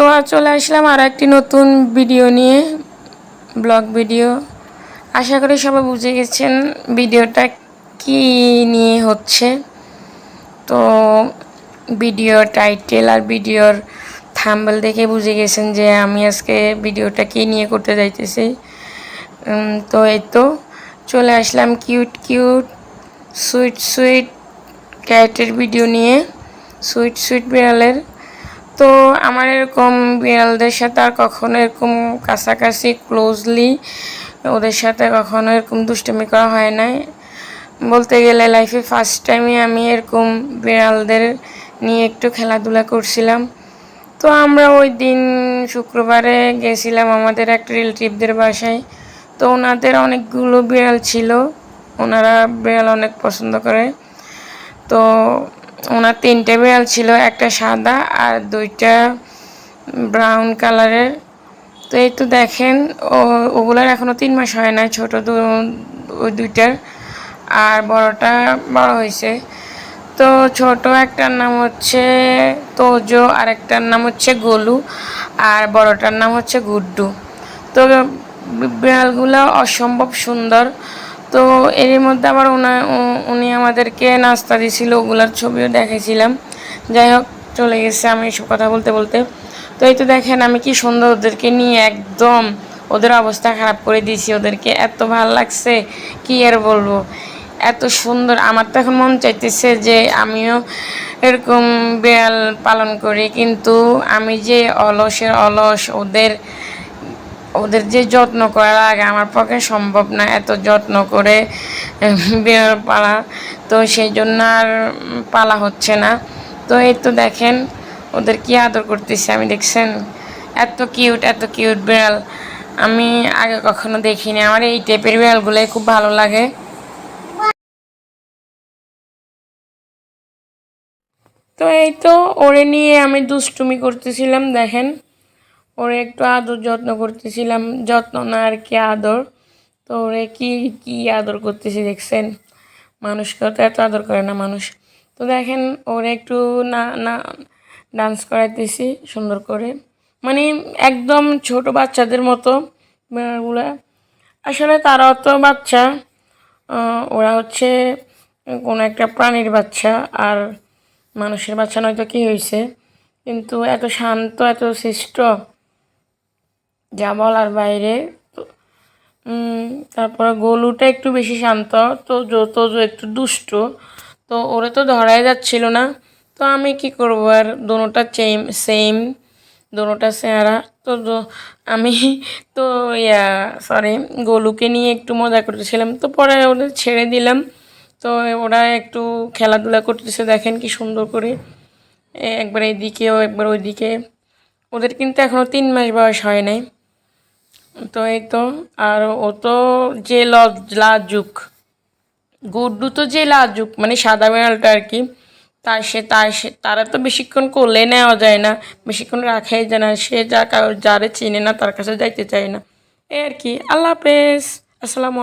তো আর চলে আসলাম আর একটি নতুন ভিডিও নিয়ে, ব্লগ ভিডিও। আশা করি সবাই বুঝে গেছেন ভিডিওটা কি নিয়ে হচ্ছে। তো ভিডিও টাইটেল আর ভিডিওর থাম্বেল দেখে বুঝে গেছেন যে আমি আজকে ভিডিওটা কি নিয়ে করতে যাইতেছি। তো এই তো চলে আসলাম কিউট কিউট, সুইট সুইট ক্যারেটের ভিডিও নিয়ে। সুইট সুইট বিড়ালের তো আমার এরকম বিড়ালদের সাথে আর কখনো এরকম কাছাকাছি ক্লোজলি ওদের সাথে কখনো এরকম দুষ্টুমি করা হয় নাই। বলতে গেলে লাইফে ফার্স্ট টাইমে আমি এরকম বিড়ালদের নিয়ে একটু খেলাধুলা করছিলাম। তো আমরা ওই দিন শুক্রবারে গেছিলাম আমাদের একটা রিলেটিভদের বাসায়। তো ওনাদের অনেকগুলো বিড়াল ছিল, ওনারা বিড়াল অনেক পছন্দ করে। তো ওনার তিনটে বিড়াল ছিল, একটা সাদা আর দুইটা ব্রাউন কালারের তো এই তো দেখেন, ও, ওগুলার এখনও তিন মাস হয় না ছোট দু- ওই দুইটার, আর বড়টা বড় হয়েছে। তো ছোট একটার নাম হচ্ছে তোজো আর একটার নাম হচ্ছে গোলু, আর বড়টার নাম হচ্ছে গুড্ডু। তো বিড়ালগুলো অসম্ভব সুন্দর। তো এর মধ্যে আবার উনি আমাদেরকে নাস্তা দিয়েছিল, ওগুলার ছবিও দেখেছিলাম যাই হোক, চলে গেছে আমি এসব কথা বলতে বলতে। তো এই তো দেখেন, আমি কি সুন্দর ওদেরকে নিয়ে একদম ওদের অবস্থা খারাপ করে দিয়েছি। ওদেরকে এত ভালো লাগছে, কি আর বলব? এত সুন্দর। আমার তো এখন মন চাইতেছে যে আমিও এরকম বিড়াল পালন করি, কিন্তু আমি যে অলসের অলস ওদের ওদের যে যত্ন করা লাগে, আমার পক্ষে সম্ভব না এত যত্ন করে বিড়াল পালা। তো সেই জন্য আর পালা হচ্ছে না। তো এই তো দেখেন, ওদের কি আদর করতেছে, আমি দেখছেন? এত কিউট এত কিউট বিড়াল। আমি আগে কখনো দেখিনি, আমার এই টাইপের বিড়ালগুলোই খুব ভালো লাগে। তো এই তো, ওরে নিয়ে আমি দুষ্টুমি করতেছিলাম, দেখেন। ওরে একটু আদর যত্ন করতেছিলাম। যত্ন না আর কি আদর। তো ওরে কি কি আদর করতেছি দেখছেন? মানুষকে তো এত আদর করে না মানুষ। তো দেখেন, ওরে একটু না না ডান্স করাইতেছি সুন্দর করে। মানে একদম ছোট বাচ্চাদের মতো বিড়ালগুলা আসলে তারাও তো বাচ্চা। ওরা হচ্ছে কোনো একটা প্রাণীর বাচ্চা আর মানুষের বাচ্চা নয়তো কী হয়েছে কিন্তু এত শান্ত, এত শিষ্ট যা বলার বাইরে। তারপরে গোলুটা একটু বেশি শান্ত, তো তোজো একটু দুষ্ট। তো ওরে তো ধরাই যাচ্ছিল না। তো আমি কি করব? আর দোনোটা চেম সেম দোনোটা চেহারা। তো আমি তো ইয়া সরি গোলুকে নিয়ে একটু মজা করতেছিলাম। তো পরে ওদের ছেড়ে দিলাম। তো ওরা একটু খেলাধুলা করতেছে, দেখেন কি সুন্দর করে। একবার এইদিকেও একবার ওইদিকে। ওদের কিন্তু এখনও তিন মাস বয়স হয় নাই। তো এই তো, আর ও তো যে লাজুক। গুড্ডু তো যে লাজুক মানে সাদা বিড়ালটা আর কি। তার সে তার সে তারা তো বেশিক্ষণ করলে নেওয়া যায় না, বেশিক্ষণ রাখাই যায় না। সে যা যারে চিনে না, তার কাছে যাইতে চায় না। এই আর কি, আল্লাহ হাফেজ। আসসালামু